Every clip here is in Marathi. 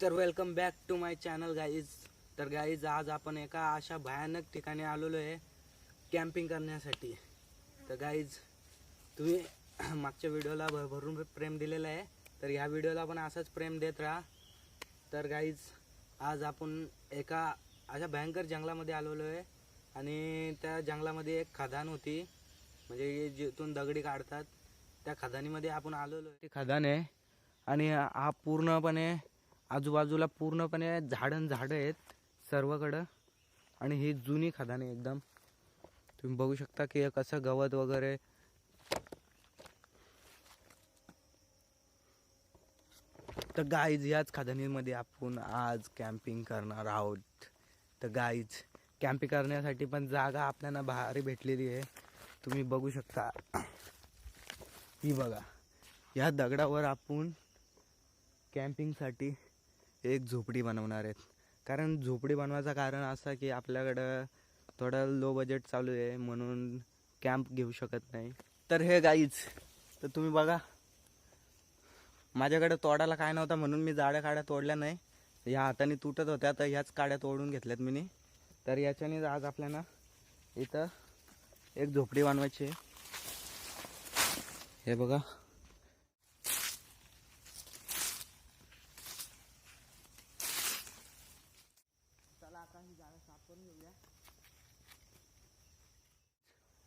तर welcome back to my channel guys तर गाईज आज आपण एका अशा भयानक ठिकाणी आलेलो आहे कॅम्पिंग करण्यासाठी. तर गाईज तुम्ही मागच्या व्हिडिओला भरभरून प्रेम दिलेलं आहे. तर ह्या व्हिडिओला पण असंच प्रेम देत राहा. तर गाईज आज आपण एका अशा भयंकर जंगलामध्ये आलेलो आहे. आणि त्या जंगलामध्ये एक खदान होती. म्हणजे जिथून दगडी काढतात त्या खदानीमध्ये आपण आलेलो आहे. ती खदान आहे. आणि हा पूर्णपणे आजूबाजूला पूर्णपणे झाडं झाडं आहेत सर्वकडं. आणि ही जुनी खदान आहे एकदम. तुम्ही बघू शकता की कसं गवत वगैरे. तर गाईज याच खदानीमध्ये आपण आज कॅम्पिंग करणार आहोत. तर गाईज कॅम्पिंग करण्यासाठी पण जागा आपल्याला भारी भेटलेली आहे. तुम्ही बघू शकता. ही बघा. या दगडावर आपण कॅम्पिंगसाठी एक झोपडी बनवणार आहेत. कारण झोपडी बनवायचं कारण असं की आपल्याकडं थोडं लो बजेट चालू आहे म्हणून कॅम्प घेऊ शकत नाही. तर हे गाईच तर तुम्ही बघा. माझ्याकडे तोडायला काय नव्हता म्हणून मी जाड्या काड्या तोडल्या नाही. ह्या हाताने तुटत होत्या तर ह्याच काड्या तोडून घेतल्यात मी तर याच्याने आज आपल्याला इथं एक झोपडी बनवायची आहे. हे बघा.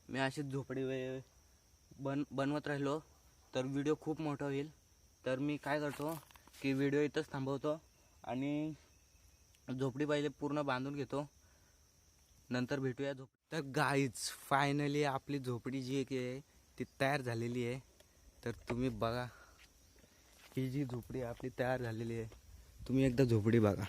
मी अशीच झोपडी वे- बन बनवत राहिलो तर व्हिडिओ खूप मोठा होईल. तर मी काय करतो की व्हिडिओ इथंच थांबवतो आणि झोपडी पहिले पूर्ण बांधून घेतो. नंतर भेटूया झोप तर गाईज फायनली आपली झोपडी जी एक आहे ती तयार झालेली आहे. तर तुम्ही बघा ही जी झोपडी आपली तयार झालेली आहे तुम्ही एकदा झोपडी बघा.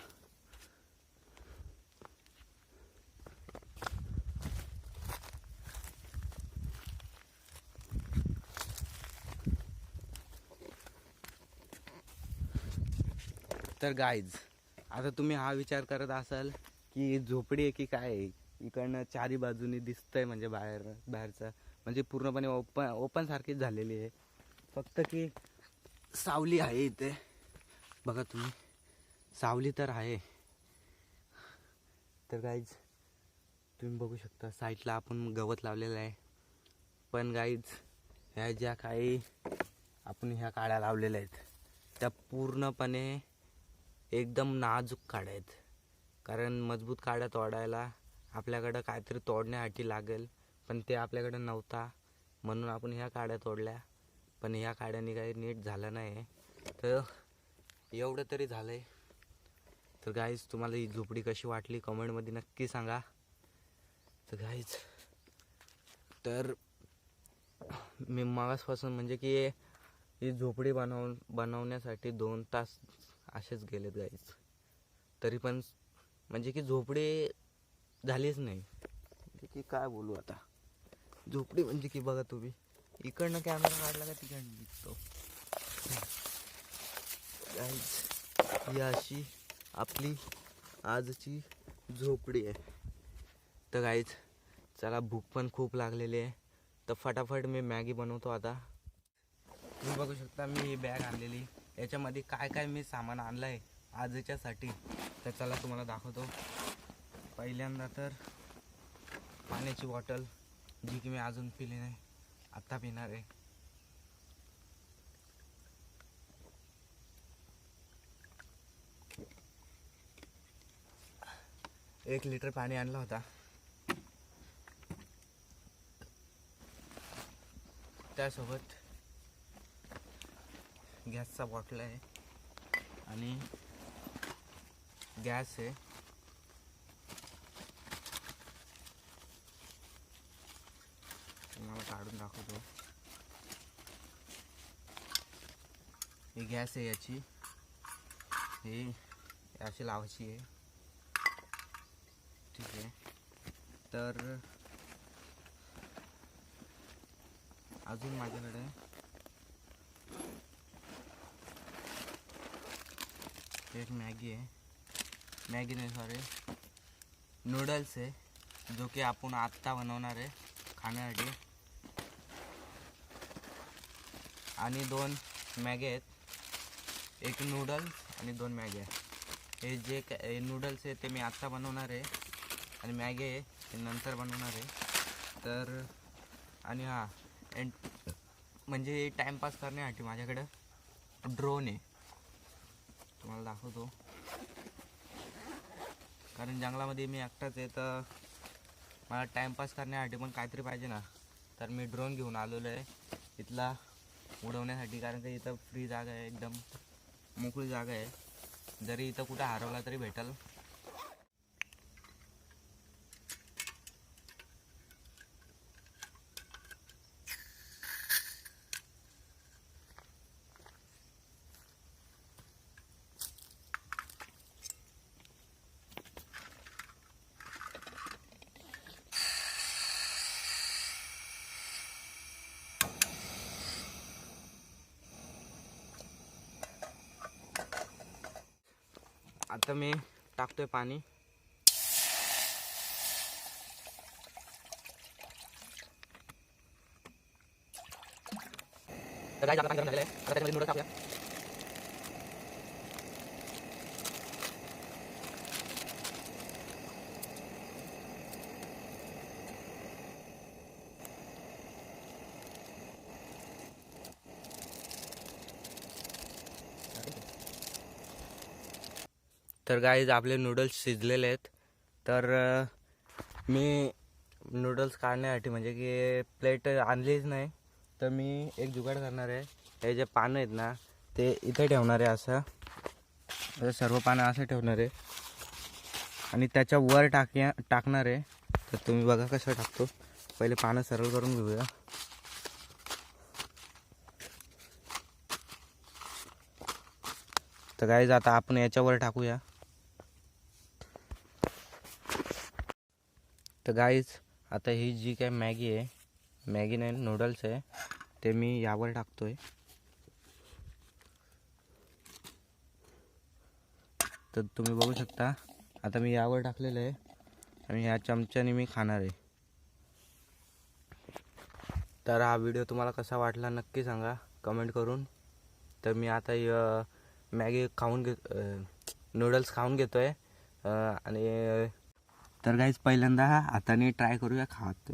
तर गाईज आता तुम्ही हा विचार करत असाल की झोपडी आहे की काय आहे? इकडनं चारी बाजूनी दिसतंय म्हणजे बाहेर बाहेरचं. म्हणजे पूर्णपणे ओपन ओपन सारखीच झालेली आहे. फक्त की सावली आहे इथे. बघा तुम्ही. सावली तर आहे. तर गाईज तुम्ही बघू शकता साईडला आपण गवत लावलेलं आहे. पण गाईज ह्या ज्या काही आपण ह्या काड्या लावलेल्या आहेत त्या पूर्णपणे एकदम नाजूक काड्या आहेत. कारण मजबूत काड्या तोडायला आपल्याकडं काहीतरी तोडण्यासाठी लागेल पण ते आपल्याकडं नव्हता. म्हणून आपण ह्या काड्या तोडल्या पण ह्या काड्याने काही नीट झालं नाही. तर एवढं तरी झालं आहे तर गाईज तुम्हाला ही झोपडी कशी वाटली कमेंटमध्ये नक्की सांगा. तर गाईज तर मी मागासपासून म्हणजे की ही झोपडी बनव बनवण्यासाठी दोन तास असेच गेलेत गाईज तरी पण म्हणजे की झोपडी झालीच नाही. म्हणजे की काय बोलू आता? झोपडी म्हणजे की बघा तुम्ही. इकडनं कॅमेरा काढला का तिकडनं दिसतो गाईज ही अशी आपली आजची झोपडी आहे. तर गाईज चला भूक पण खूप लागलेली आहे. तर फटाफट मी मॅगी बनवतो आता. तुम्ही बघू शकता मी ही बॅग आणलेली. याच्यामध्ये काय काय मी सामान आणलं आहे आजच्यासाठी. तर चला तुम्हाला दाखवतो. पहिल्यांदा तर पाण्याची बॉटल जी की मी अजून पिली नाही आत्ता पिणार आहे. एक लिटर पाणी आणलं होता. त्यासोबत गॅसचा बॉटल आहे. आणि गॅस आहे. तुम्हाला काढून दाखवतो. ही गॅस आहे याची. ही अशी लावायची आहे. ठीक आहे. तर अजून माझ्याकडे एक मॅगी आहे मॅगी नाही सॉरी नूडल्स आहे जो की आपण आत्ता बनवणार आहे खाण्यासाठी। आणि दोन मॅगी आहेत। एक नूडल्स आणि दोन मॅगी आहे। हे जे काय नूडल्स आहे ते मी आत्ता बनवणार आहे। आणि मॅगी आहे ते नंतर बनवणार आहे। तर आणि हां एंड म्हणजे टाईमपास करण्यासाठी माझ्याकडं ड्रोन आहे। तुम्हाला दाखवतो. कारण जंगलामध्ये मी एकटाच आहे तर मला टाईमपास करण्यासाठी पण काहीतरी पाहिजे ना. तर मी ड्रोन घेऊन आलेलो आहे. इथला उडवण्यासाठी कारण का इथं फ्री जागा आहे एकदम मोकळी जागा आहे. जरी इथं कुठं हरवला तरी भेटेल. आता मी टाकतोय पाणी तर काय पाणी गरम झालेलं आहे आता त्याच्यामध्ये नूडल्स टाकूया तर गाईज आपले नूडल्स शिजलेले आहेत. तर मी नूडल्स काढण्यासाठी म्हणजे की प्लेट आणलीच नाही. तर मी एक जुगाड करणार आहे. हे जे पानं आहेत ना ते इथे ठेवणार आहे असं. सर्व पानं असं ठेवणार आहे. आणि त्याच्या वर टाक्या टाकणार आहे. तर तुम्ही बघा कसं टाकतो. पहिले पानं सरळ करून घेऊया. तर गाईज आता आपण याच्यावर टाकूया. तर गाईज आता ही जी काय मॅगी आहे मॅगी नाही नूडल्स आहे ते मी यावर टाकतो आहे तर तुम्ही बघू शकता आता मी यावर टाकलेलं आहे आणि ह्या चमच्याने मी खाणार आहे. तर हा व्हिडिओ तुम्हाला कसा वाटला नक्की सांगा कमेंट करून. तर मी आता मॅगी खाऊन घेत नूडल्स खाऊन घेतो आहे आणि तर काहीच पहिल्यांदा हाताने ट्राय करूया खात